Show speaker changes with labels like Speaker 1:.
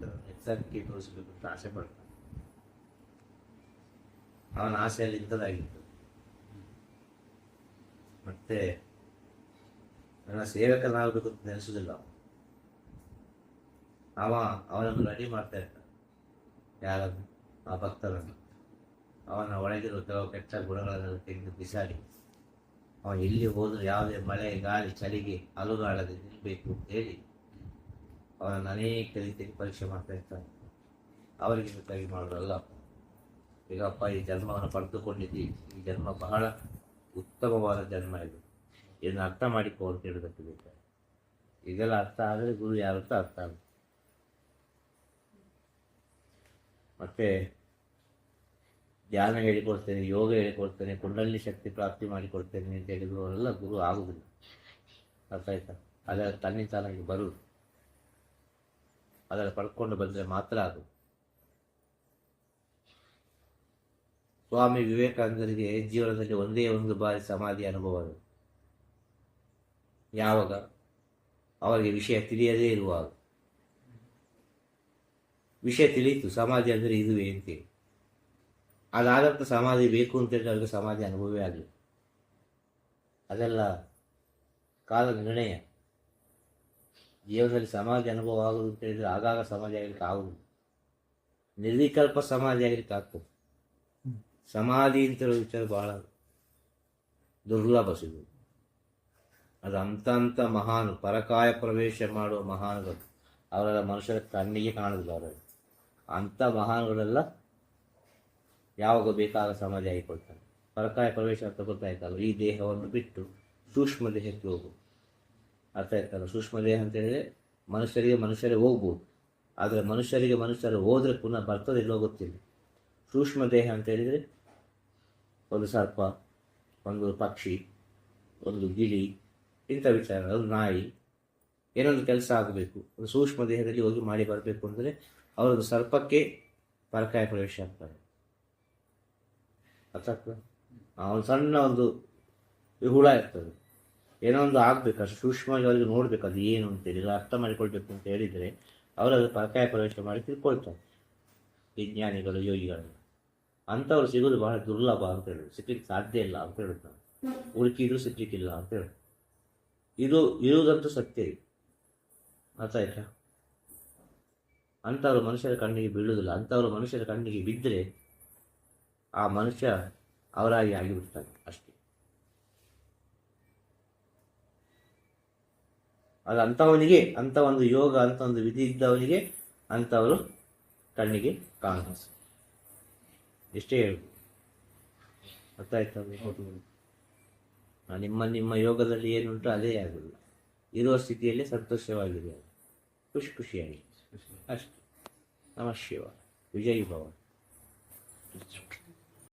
Speaker 1: ಭಕ್ತರನ್ನು ಎಚ್ಚರಿಕೆ ಅಂತ ಆಸೆ ಪಡ್ತಾನೆ. ಅವನ ಆಸೆಯಲ್ಲಿ ಇಂಥದ್ದಾಗಿತ್ತು. ಮತ್ತೆ ನನ್ನ ಸೇವಕನಾಗಬೇಕು ಅಂತ ನೆನೆಸೋದಿಲ್ಲ ಅವ. ಅವ ಅವನನ್ನು ರೆಡಿ ಮಾಡ್ತಾ ಇರ್ತಾನೆ. ಯಾರನ್ನು? ಆ ಭಕ್ತರನ್ನು. ಅವನ ಒಳಗಿರುವ ಕೆಲವು ಕೆಟ್ಟ ಗುಣಗಳನ್ನು ತೆಗೆದು ಬಿಸಾಡಿ. ಅವನು ಎಲ್ಲಿ ಹೋದರೂ ಯಾವುದೇ ಮಳೆ, ಗಾಳಿ, ಚಳಿಗೆ ಅಲುಗಾಡದೆ ನಿಲ್ಲಬೇಕು ಅಂತ ಹೇಳಿ ಅವನನ್ನು ಅನೇಕ ರೀತಿಯಲ್ಲಿ ಪರೀಕ್ಷೆ ಮಾಡ್ತಾ ಇರ್ತಾನೆ ಅವರಿಗೆ ಬೇಕಾಗಿ ಮಾಡೋದಲ್ಲ. ಈಗಪ್ಪ, ಈ ಜನ್ಮವನ್ನು ಪಡೆದುಕೊಂಡಿದ್ದೀವಿ ಈ ಜನ್ಮ ಬಹಳ ಉತ್ತಮವಾದ ಜನ್ಮ ಇದು. ಇದನ್ನು ಅರ್ಥ ಮಾಡಿಕೊ ಅಂತ ಹೇಳೋದಕ್ಕೆ ಬೇಕಾದ್ರೆ ಈಗೆಲ್ಲ ಅರ್ಥ ಆದರೆ ಗುರು ಯಾರು ಅಂತ ಅರ್ಥ ಆಗುತ್ತೆ ಮತ್ತು ಧ್ಯಾನ ಹೇಳಿಕೊಡ್ತೇನೆ, ಯೋಗ ಹೇಳಿಕೊಡ್ತೇನೆ ಕುಂಡಲಿನಿ ಶಕ್ತಿ ಪ್ರಾಪ್ತಿ ಮಾಡಿಕೊಡ್ತೇನೆ ಅಂತ ಹೇಳಿದ್ರು ಅವರೆಲ್ಲ ಗುರು ಆಗುವುದಿಲ್ಲ ಅರ್ಥ ಆಯ್ತಾ? ಅದರ ತನ್ನಿಂತಾನಾಗಿ ಬರುವುದು ಅದರ ಪಡ್ಕೊಂಡು ಬಂದರೆ ಮಾತ್ರ ಅದು. ಸ್ವಾಮಿ ವಿವೇಕಾನಂದರಿಗೆ ಜೀವನದಲ್ಲಿ ಒಂದೇ ಒಂದು ಬಾರಿ ಸಮಾಧಿ ಅನುಭವ ಅದು. ಯಾವಾಗ? ಅವರಿಗೆ ವಿಷಯ ತಿಳಿಯದೇ ಇರುವಾಗ. ವಿಷಯ ತಿಳಿಯಿತು, ಸಮಾಧಿ ಅಂದರೆ ಇದುವೇ ಅಂತೇಳಿ ಅದಾದಂಥ ಸಮಾಧಿ ಬೇಕು ಅಂತೇಳಿ ಅವರಿಗೆ ಸಮಾಧಿ ಅನುಭವವೇ ಆಗಲಿ. ಅದೆಲ್ಲ ಕಾಲ ನಿರ್ಣಯ. ಜೀವನದಲ್ಲಿ ಸಮಾಜ ಅನುಭವ ಆಗುವುದು ಅಂತ ಹೇಳಿದರೆ ಆಗಾಗ ಸಮಾಜ ಆಗಲಿಕ್ಕೆ ಆಗುವುದು. ನಿರ್ವಿಕಲ್ಪ ಸಮಾಜ ಆಗಲಿಕ್ಕೆ ಆಗ್ತದೆ. ಸಮಾಧಿ ಅಂತ ಹೇಳೋ ವಿಚಾರ ಭಾಳ ದುರ್ಲಭ ಸಿಗುವುದು. ಅದು ಅಂತ ಅಂತ ಮಹಾನು ಪರಕಾಯ ಪ್ರವೇಶ ಮಾಡುವ ಮಹಾನುಗಳು. ಅವರೆಲ್ಲ ಮನುಷ್ಯರ ಕಣ್ಣಿಗೆ ಕಾಣುವುದಿಲ್ಲ ಅವರಲ್ಲಿ. ಅಂಥ ಮಹಾನುಗಳೆಲ್ಲ ಯಾವಾಗ ಬೇಕಾದ ಸಮಾಧಿ ಆಗಿಕೊಳ್ತಾರೆ. ಪರಕಾಯ ಪ್ರವೇಶ ಅಂತ ಗೊತ್ತಾಯ್ತಲ್ಲ ಈ ದೇಹವನ್ನು ಬಿಟ್ಟು ಸೂಕ್ಷ್ಮ ದೇಹಕ್ಕೆ ಹೋಗು ಅರ್ಥ ಆಯ್ತಲ್ಲ ಸೂಕ್ಷ್ಮ ದೇಹ ಅಂತ ಹೇಳಿದ್ರೆ ಮನುಷ್ಯರಿಗೆ ಮನುಷ್ಯರೇ ಹೋಗ್ಬೋದು. ಆದರೆ ಮನುಷ್ಯರಿಗೆ ಮನುಷ್ಯರು ಹೋದರೆ ಪುನಃ ಬರ್ತದೆ ಇಲ್ಲೋ ಗೊತ್ತಿಲ್ಲ. ಸೂಕ್ಷ್ಮ ದೇಹ ಅಂತ ಹೇಳಿದರೆ ಒಂದು ಸರ್ಪ, ಒಂದು ಪಕ್ಷಿ, ಒಂದು ಗಿಳಿ, ಇಂಥ ವಿಚಾರ ಒಂದು ನಾಯಿ, ಏನೊಂದು ಕೆಲಸ ಆಗಬೇಕು. ಒಂದು ಸೂಕ್ಷ್ಮ ದೇಹದಲ್ಲಿ ಹೋಗಿ ಮಾಡಿ ಬರಬೇಕು ಅಂದರೆ ಅವರೊಂದು ಸರ್ಪಕ್ಕೆ ಪರಕಾಯ ಪ್ರವೇಶ ಆಗ್ತಾರೆ ಅರ್ಥ ಆಗ್ತದೆ ಒಂದು ಸಣ್ಣ ಒಂದು ಹುಳ ಇರ್ತದೆ. ಏನೋ ಒಂದು ಆಗಬೇಕು, ಅಷ್ಟು ಸೂಕ್ಷ್ಮವಾಗಿ ಅವರಿಗೆ ನೋಡಬೇಕು, ಅದು ಏನು ಅಂತೇಳಿ ಅರ್ಥ ಮಾಡಿಕೊಳ್ಬೇಕು ಅಂತ ಹೇಳಿದರೆ, ಅವರು ಅದು ಪರಕಾಯ ಪ್ರವೇಶ ಮಾಡಿ ತಿಳ್ಕೊಳ್ತಾರೆ. ವಿಜ್ಞಾನಿಗಳು, ಯೋಗಿಗಳು. ಅಂಥವ್ರು ಸಿಗೋದು ಬಹಳ ದುರ್ಲಭ ಅಂತ ಹೇಳೋದು. ಸಿಗ್ಲಿಕ್ಕೆ ಸಾಧ್ಯ ಇಲ್ಲ ಅಂತ ಹೇಳುದು ನಾವು ಹುಡುಕಿದ್ರು ಸಿಗ್ಲಿಕ್ಕಿಲ್ಲ ಅಂತ ಹೇಳಿ ಇದು ಇರುವುದಂತೂ ಸತ್ಯ ಇದು. ಅರ್ಥ ಆಯ್ತಾ? ಅಂಥವ್ರು ಮನುಷ್ಯರ ಕಣ್ಣಿಗೆ ಬೀಳುವುದಿಲ್ಲ. ಅಂಥವ್ರು ಮನುಷ್ಯರ ಕಣ್ಣಿಗೆ ಬಿದ್ದರೆ ಆ ಮನುಷ್ಯ ಅವರಾಗಿ ಆಗಿಬಿಡ್ತಾನೆ ಅಷ್ಟೇ. ಅದು ಅಂಥವನಿಗೆ ಅಂಥ ಒಂದು ಯೋಗ ಅಂತ ಒಂದು ವಿಧಿ ಇದ್ದವನಿಗೆ ಅಂಥವರು ಕಣ್ಣಿಗೆ ಕಾಣಿಸ್ ಎಷ್ಟೇ ಹೇಳು. ಅರ್ಥ ಆಯ್ತಾ ನಿಮ್ಮ ನಿಮ್ಮ ಯೋಗದಲ್ಲಿ ಏನುಂಟು ಅದೇ ಆಗೋದು ಇರುವ ಸ್ಥಿತಿಯಲ್ಲಿ ಸಂತೋಷವಾಗಿದೆ ಅದು. ಖುಷಿ ಖುಷಿಯಾಗಿ. ಅಷ್ಟೇ. ನಮಃ ಶಿವ. ವಿಜಯ್ ಭವ